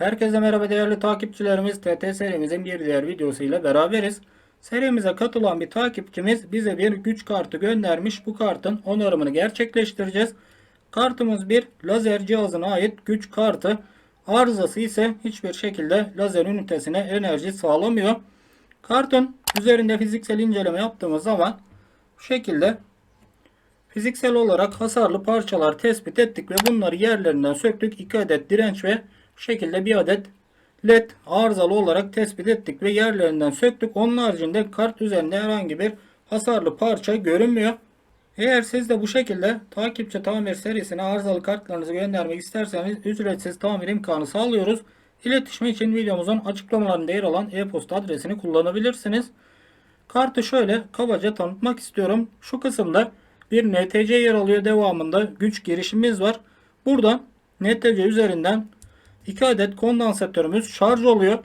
Herkese merhaba değerli takipçilerimiz. TT serimizin bir diğer videosuyla beraberiz. Serimize katılan bir takipçimiz bize bir güç kartı göndermiş. Bu kartın onarımını gerçekleştireceğiz. Kartımız bir lazer cihazına ait güç kartı. Arızası ise hiçbir şekilde lazer ünitesine enerji sağlamıyor. Kartın üzerinde fiziksel inceleme yaptığımız zaman bu şekilde Fiziksel olarak hasarlı parçalar tespit ettik ve bunları yerlerinden söktük. 2 adet direnç ve şekilde bir adet led arızalı olarak tespit ettik ve yerlerinden söktük. Onun haricinde kart üzerinde herhangi bir hasarlı parça görünmüyor. Eğer siz de bu şekilde takipçi tamir serisine arızalı kartlarınızı göndermek isterseniz ücretsiz tamir imkanı sağlıyoruz. İletişim için videomuzun açıklamalarında yer alan e-posta adresini kullanabilirsiniz. Kartı şöyle kabaca tanıtmak istiyorum. Şu kısımda bir NTC yer alıyor. Devamında güç girişimiz var. Buradan NTC üzerinden 2 adet kondansatörümüz şarj oluyor.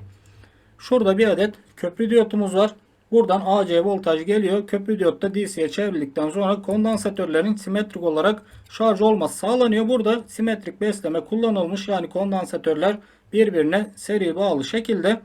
Şurada bir adet köprü diyotumuz var. Buradan AC voltaj geliyor. Köprü diyot da DC'ye çevrildikten sonra kondansatörlerin simetrik olarak şarj olması sağlanıyor. Burada simetrik besleme kullanılmış. Yani kondansatörler birbirine seri bağlı şekilde.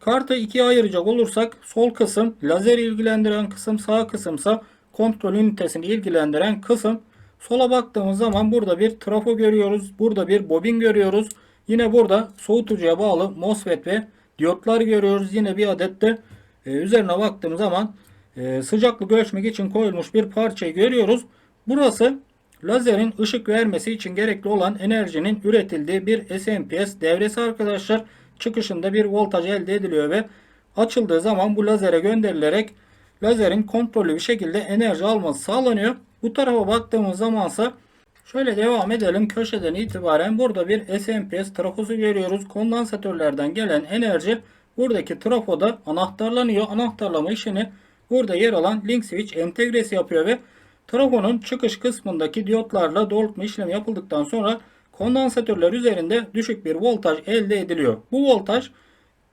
Kartı ikiye ayıracak olursak sol kısım lazer ilgilendiren kısım sağ kısımsa kontrol ünitesini ilgilendiren kısım. Sola baktığımız zaman burada bir trafo görüyoruz. Burada bir bobin görüyoruz. Yine burada soğutucuya bağlı MOSFET ve diyotlar görüyoruz. Yine bir adet de e, üzerine baktığımız zaman e, sıcaklık ölçmek için koyulmuş bir parçayı görüyoruz. Burası lazerin ışık vermesi için gerekli olan enerjinin üretildiği bir SMPS devresi arkadaşlar. Çıkışında bir voltaj elde ediliyor ve açıldığı zaman bu lazere gönderilerek lazerin kontrollü bir şekilde enerji alması sağlanıyor. Bu tarafa baktığımız zamansa şöyle devam edelim. Köşeden itibaren burada bir SMPS trafosu görüyoruz. Kondansatörlerden gelen enerji buradaki trafoda anahtarlanıyor. Anahtarlama işini burada yer alan link switch entegresi yapıyor ve trafonun çıkış kısmındaki diyotlarla doğrultma işlemi yapıldıktan sonra kondansatörler üzerinde düşük bir voltaj elde ediliyor. Bu voltaj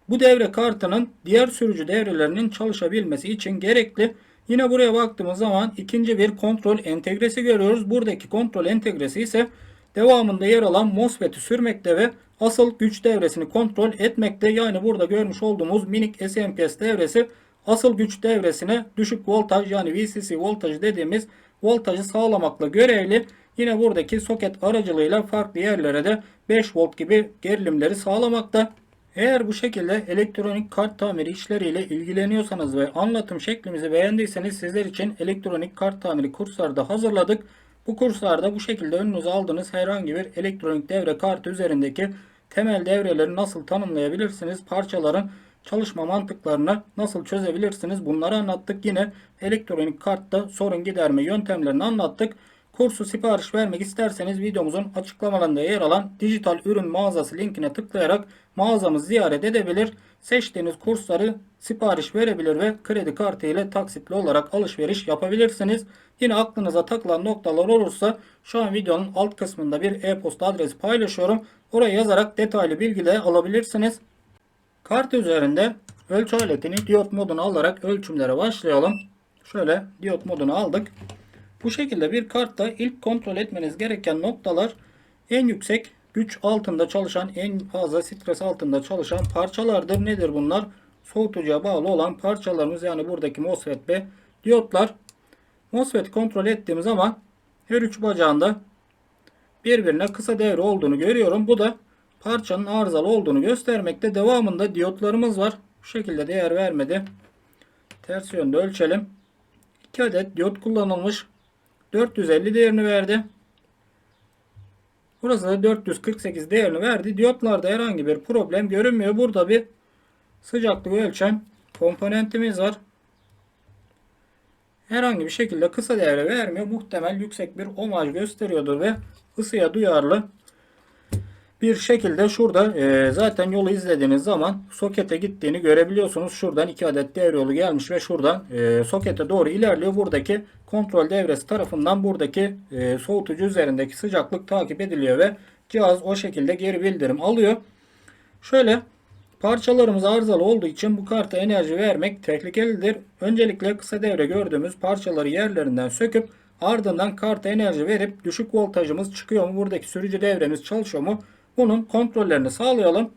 bu devre kartının diğer sürücü devrelerinin çalışabilmesi için gerekli. Yine buraya baktığımız zaman ikinci bir kontrol entegresi görüyoruz. Buradaki kontrol entegresi ise devamında yer alan MOSFET'i sürmekte ve asıl güç devresini kontrol etmekte. Yani burada görmüş olduğumuz minik SMPS devresi asıl güç devresine düşük voltaj yani VCC voltajı dediğimiz voltajı sağlamakla görevli. Yine buradaki soket aracılığıyla farklı yerlere de 5 volt gibi gerilimleri sağlamakta. Eğer bu şekilde elektronik kart tamiri işleriyle ilgileniyorsanız ve anlatım şeklimizi beğendiyseniz sizler için elektronik kart tamiri kursları da hazırladık. Bu kurslarda bu şekilde önünüze aldığınız herhangi bir elektronik devre kartı üzerindeki temel devreleri nasıl tanımlayabilirsiniz, parçaların çalışma mantıklarını nasıl çözebilirsiniz bunları anlattık. Yine elektronik kartta sorun giderme yöntemlerini anlattık. Kursu sipariş vermek isterseniz videomuzun açıklamalarında yer alan dijital ürün mağazası linkine tıklayarak mağazamızı ziyaret edebilir. Seçtiğiniz kursları sipariş verebilir ve kredi kartı ile taksitli olarak alışveriş yapabilirsiniz. Yine aklınıza takılan noktalar olursa şu an videonun alt kısmında bir e-posta adresi paylaşıyorum. Oraya yazarak detaylı bilgi de alabilirsiniz. Kart üzerinde ölçü aletini diyot moduna alarak ölçümlere başlayalım. Şöyle diyot modunu aldık. Bu şekilde bir kartta ilk kontrol etmeniz gereken noktalar en yüksek güç altında çalışan, en fazla stres altında çalışan parçalardır. Nedir bunlar? Soğutucuya bağlı olan parçalarımız yani buradaki MOSFET ve diyotlar. MOSFET kontrol ettiğim zaman her üç bacağında birbirine kısa devre olduğunu görüyorum. Bu da parçanın arızalı olduğunu göstermekte. Devamında diyotlarımız var. Bu şekilde değer vermedi. Ters yönde ölçelim. 2 adet diyot kullanılmış. 450 değerini verdi. Burası da 448 değerini verdi. Diyotlarda herhangi bir problem görünmüyor. Burada bir sıcaklık ölçen komponentimiz var. Herhangi bir şekilde kısa devre vermiyor. Muhtemel yüksek bir omaj gösteriyordur ve ısıya duyarlı bir şekilde şurada e, zaten yolu izlediğiniz zaman sokete gittiğini görebiliyorsunuz. Şuradan iki adet devre yolu gelmiş ve şuradan e, sokete doğru ilerliyor. Buradaki kontrol devresi tarafından buradaki e, soğutucu üzerindeki sıcaklık takip ediliyor ve cihaz o şekilde geri bildirim alıyor. Şöyle parçalarımız arızalı olduğu için bu karta enerji vermek tehlikelidir. Öncelikle kısa devre gördüğümüz parçaları yerlerinden söküp ardından karta enerji verip düşük voltajımız çıkıyor mu? Buradaki sürücü devremiz çalışıyor mu? Bunun kontrollerini sağlayalım.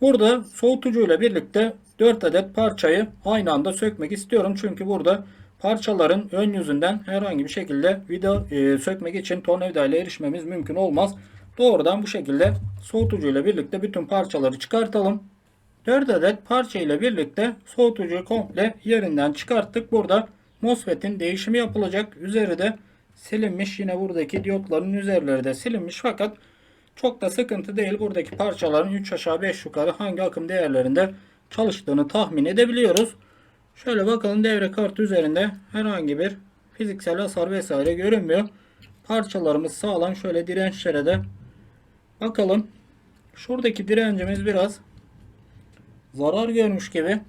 Burada soğutucuyla birlikte 4 adet parçayı aynı anda sökmek istiyorum. Çünkü burada parçaların ön yüzünden herhangi bir şekilde vida e, sökmek için tornavida ile erişmemiz mümkün olmaz. Doğrudan bu şekilde soğutucuyla birlikte bütün parçaları çıkartalım. 4 adet parça ile birlikte soğutucuyu komple yerinden çıkarttık. Burada MOSFET'in değişimi yapılacak. Üzeri de silinmiş. Yine buradaki diyotların üzerleri de silinmiş. Fakat çok da sıkıntı değil. Buradaki parçaların 3 aşağı 5 yukarı hangi akım değerlerinde çalıştığını tahmin edebiliyoruz. Şöyle bakalım devre kartı üzerinde herhangi bir fiziksel hasar vesaire görünmüyor. Parçalarımız sağlam. Şöyle dirençlere de bakalım. Şuradaki direncimiz biraz zarar görmüş gibi.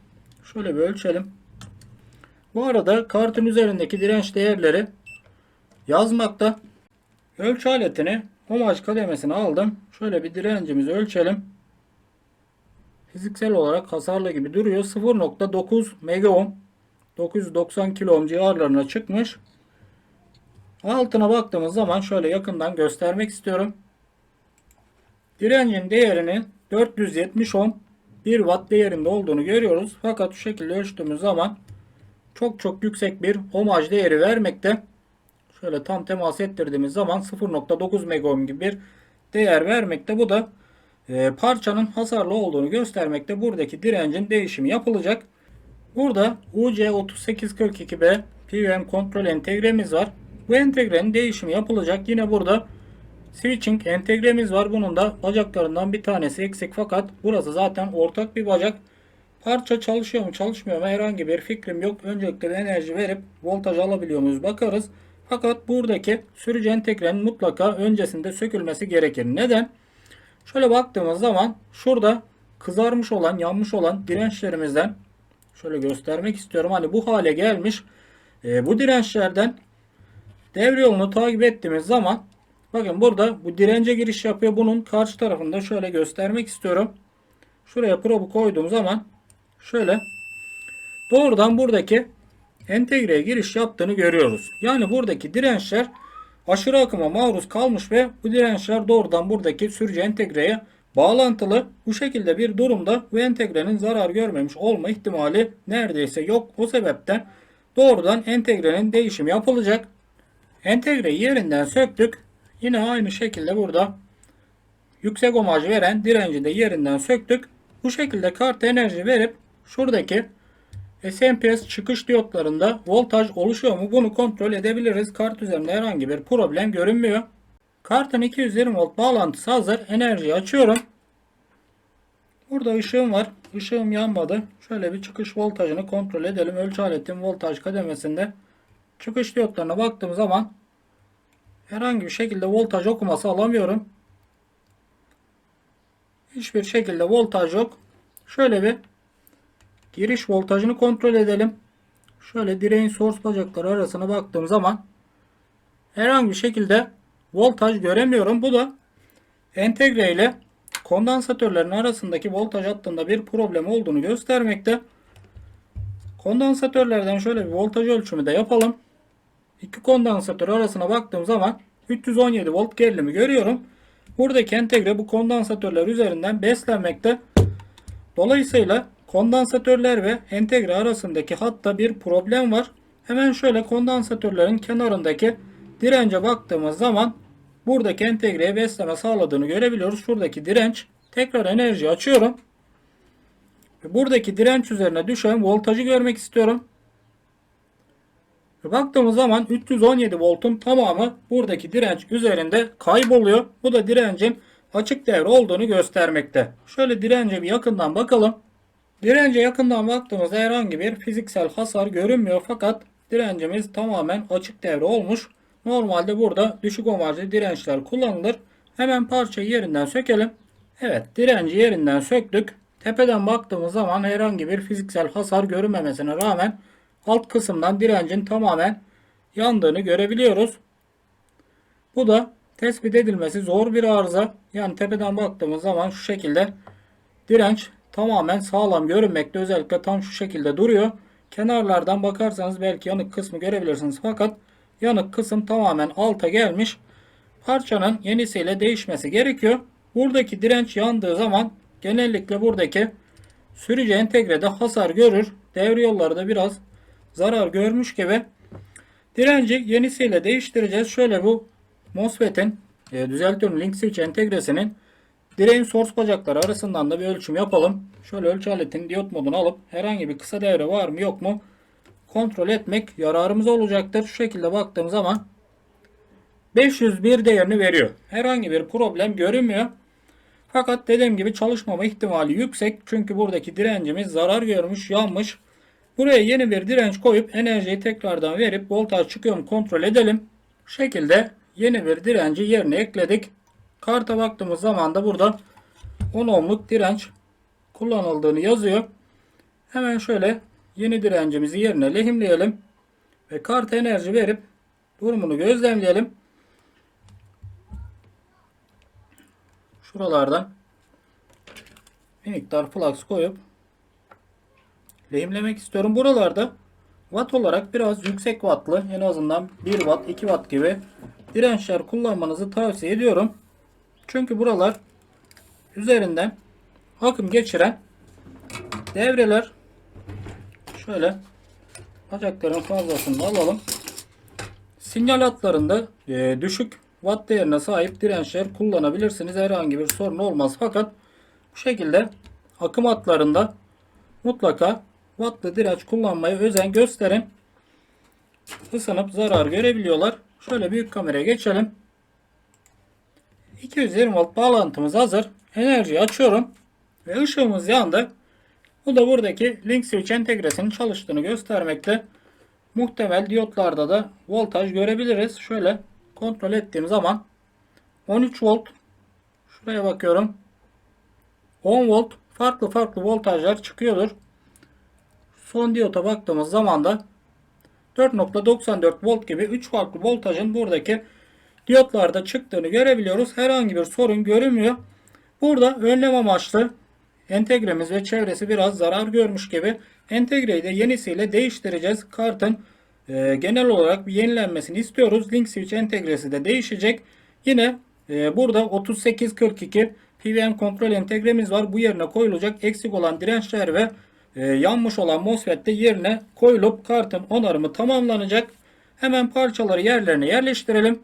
Şöyle bir ölçelim. Bu arada kartın üzerindeki direnç değerleri yazmakta. Ölçü aletini homaj kademesine aldım. Şöyle bir direncimizi ölçelim. Fiziksel olarak hasarlı gibi duruyor. 0.9 megaohm 990 kilo ohm civarlarına çıkmış. Altına baktığımız zaman şöyle yakından göstermek istiyorum. Direncin değerinin 470 ohm 1 watt değerinde olduğunu görüyoruz. Fakat şu şekilde ölçtüğümüz zaman çok çok yüksek bir ohmaj değeri vermekte. Şöyle tam temas ettirdiğimiz zaman 0.9 megohm gibi bir değer vermekte. Bu da e, parçanın hasarlı olduğunu göstermekte. Buradaki direncin değişimi yapılacak. Burada UC3842B PWM kontrol entegremiz var. Bu entegrenin değişimi yapılacak. Yine burada switching entegremiz var. Bunun da bacaklarından bir tanesi eksik fakat burası zaten ortak bir bacak. Parça çalışıyor mu çalışmıyor mu herhangi bir fikrim yok. Öncelikle enerji verip voltaj alabiliyor muyuz bakarız. Fakat buradaki sürücü entegrenin mutlaka öncesinde sökülmesi gerekir. Neden? Şöyle baktığımız zaman şurada kızarmış olan, yanmış olan dirençlerimizden şöyle göstermek istiyorum. Hani bu hale gelmiş. E, bu dirençlerden devre yolunu takip ettiğimiz zaman bakın burada bu dirence giriş yapıyor. Bunun karşı tarafında şöyle göstermek istiyorum. Şuraya probu koyduğum zaman şöyle doğrudan buradaki entegreye giriş yaptığını görüyoruz. Yani buradaki dirençler aşırı akıma maruz kalmış ve bu dirençler doğrudan buradaki sürücü entegreye bağlantılı. Bu şekilde bir durumda bu entegrenin zarar görmemiş olma ihtimali neredeyse yok. O sebepten doğrudan entegrenin değişimi yapılacak. Entegreyi yerinden söktük. Yine aynı şekilde burada yüksek omaj veren direnci de yerinden söktük. Bu şekilde kart enerji verip şuradaki SMPS çıkış diyotlarında voltaj oluşuyor mu bunu kontrol edebiliriz. Kart üzerinde herhangi bir problem görünmüyor. Kartın 220 volt bağlantısı hazır. Enerjiyi açıyorum. Burada ışığım var. Işığım yanmadı. Şöyle bir çıkış voltajını kontrol edelim. Ölçü aletim voltaj kademesinde. Çıkış diyotlarına baktığım zaman herhangi bir şekilde voltaj okuması alamıyorum. Hiçbir şekilde voltaj yok. Şöyle bir Giriş voltajını kontrol edelim. Şöyle direğin source bacakları arasına baktığım zaman herhangi bir şekilde voltaj göremiyorum. Bu da entegre ile kondansatörlerin arasındaki voltaj hattında bir problem olduğunu göstermekte. Kondansatörlerden şöyle bir voltaj ölçümü de yapalım. İki kondansatör arasına baktığım zaman 317 volt gerilimi görüyorum. Buradaki entegre bu kondansatörler üzerinden beslenmekte. Dolayısıyla Kondansatörler ve entegre arasındaki hatta bir problem var. Hemen şöyle kondansatörlerin kenarındaki dirence baktığımız zaman buradaki entegreye besleme sağladığını görebiliyoruz. Şuradaki direnç. Tekrar enerji açıyorum. Buradaki direnç üzerine düşen voltajı görmek istiyorum. Baktığımız zaman 317 voltun tamamı buradaki direnç üzerinde kayboluyor. Bu da direncin açık devre olduğunu göstermekte. Şöyle dirence bir yakından bakalım. Dirence yakından baktığımızda herhangi bir fiziksel hasar görünmüyor fakat direncimiz tamamen açık devre olmuş. Normalde burada düşük ohmajlı dirençler kullanılır. Hemen parçayı yerinden sökelim. Evet direnci yerinden söktük. Tepeden baktığımız zaman herhangi bir fiziksel hasar görünmemesine rağmen alt kısımdan direncin tamamen yandığını görebiliyoruz. Bu da tespit edilmesi zor bir arıza. Yani tepeden baktığımız zaman şu şekilde direnç tamamen sağlam görünmekte. Özellikle tam şu şekilde duruyor. Kenarlardan bakarsanız belki yanık kısmı görebilirsiniz. Fakat yanık kısım tamamen alta gelmiş. Parçanın yenisiyle değişmesi gerekiyor. Buradaki direnç yandığı zaman genellikle buradaki sürücü entegrede hasar görür. Devre yolları da biraz zarar görmüş gibi. Direnci yenisiyle değiştireceğiz. Şöyle bu MOSFET'in e, düzeltiyorum link switch entegresinin direğin source bacakları arasından da bir ölçüm yapalım. Şöyle ölçü aletini diyot moduna alıp herhangi bir kısa devre var mı yok mu kontrol etmek yararımıza olacaktır. Şu şekilde baktığım zaman 501 değerini veriyor. Herhangi bir problem görünmüyor. Fakat dediğim gibi çalışmama ihtimali yüksek. Çünkü buradaki direncimiz zarar görmüş, yanmış. Buraya yeni bir direnç koyup enerjiyi tekrardan verip voltaj çıkıyor mu kontrol edelim. Bu şekilde yeni bir direnci yerine ekledik. Karta baktığımız zaman da burada 10 ohmluk direnç kullanıldığını yazıyor. Hemen şöyle yeni direncimizi yerine lehimleyelim. Ve karta enerji verip durumunu gözlemleyelim. Şuralardan bir miktar flux koyup lehimlemek istiyorum. Buralarda watt olarak biraz yüksek wattlı en azından 1 watt 2 watt gibi dirençler kullanmanızı tavsiye ediyorum. Çünkü buralar üzerinden akım geçiren devreler şöyle bacakların fazlasını alalım. Sinyal hatlarında e, düşük watt değerine sahip dirençler kullanabilirsiniz. Herhangi bir sorun olmaz. Fakat bu şekilde akım hatlarında mutlaka wattlı direnç kullanmaya özen gösterin. Isınıp zarar görebiliyorlar. Şöyle büyük kameraya geçelim. 220 volt bağlantımız hazır. Enerjiyi açıyorum. Ve ışığımız yandı. Bu da buradaki link switch entegresinin çalıştığını göstermekte. Muhtemel diyotlarda da voltaj görebiliriz. Şöyle kontrol ettiğim zaman 13 volt şuraya bakıyorum 10 volt farklı farklı voltajlar çıkıyordur. Son diyota baktığımız zaman da 4.94 volt gibi 3 farklı voltajın buradaki diyotlarda çıktığını görebiliyoruz. Herhangi bir sorun görünmüyor. Burada önlem amaçlı entegremiz ve çevresi biraz zarar görmüş gibi. Entegreyi de yenisiyle değiştireceğiz. Kartın e, genel olarak bir yenilenmesini istiyoruz. Link switch entegresi de değişecek. Yine e, burada 3842 PWM kontrol entegremiz var. Bu yerine koyulacak eksik olan dirençler ve e, yanmış olan MOSFET de yerine koyulup kartın onarımı tamamlanacak. Hemen parçaları yerlerine yerleştirelim.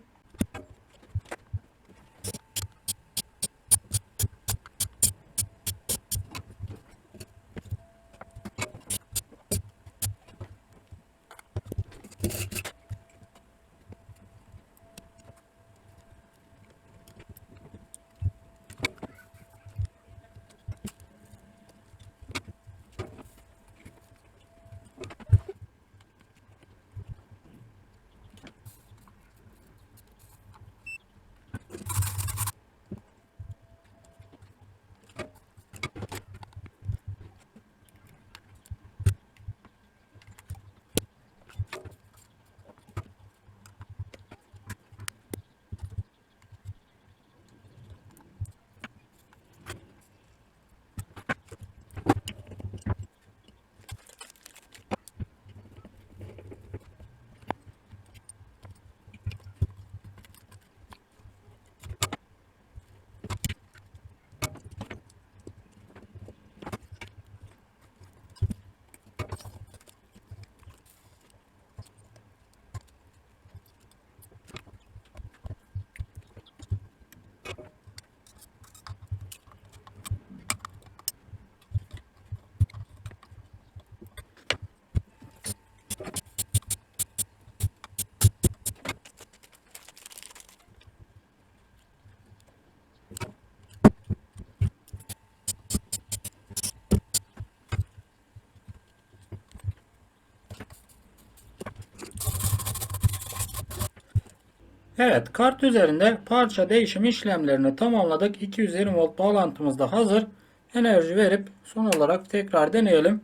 Evet kart üzerinde parça değişim işlemlerini tamamladık. 220 volt bağlantımız da hazır. Enerji verip son olarak tekrar deneyelim.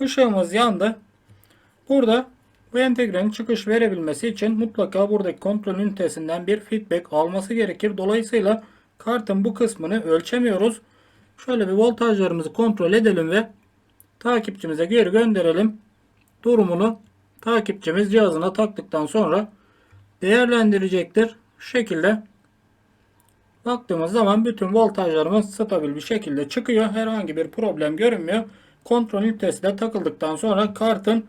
Işığımız yandı. Burada bu entegrenin çıkış verebilmesi için mutlaka buradaki kontrol ünitesinden bir feedback alması gerekir. Dolayısıyla kartın bu kısmını ölçemiyoruz. Şöyle bir voltajlarımızı kontrol edelim ve takipçimize geri gönderelim. Durumunu takipçimiz cihazına taktıktan sonra değerlendirecektir. Şu şekilde Baktığımız zaman bütün voltajlarımız stabil bir şekilde çıkıyor. Herhangi bir problem görünmüyor. Kontrol ünitesi de takıldıktan sonra kartın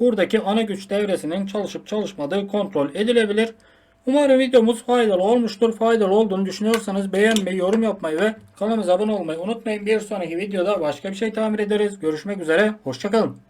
buradaki ana güç devresinin çalışıp çalışmadığı kontrol edilebilir. Umarım videomuz faydalı olmuştur. Faydalı olduğunu düşünüyorsanız beğenmeyi, yorum yapmayı ve kanalımıza abone olmayı unutmayın. Bir sonraki videoda başka bir şey tamir ederiz. Görüşmek üzere. Hoşçakalın.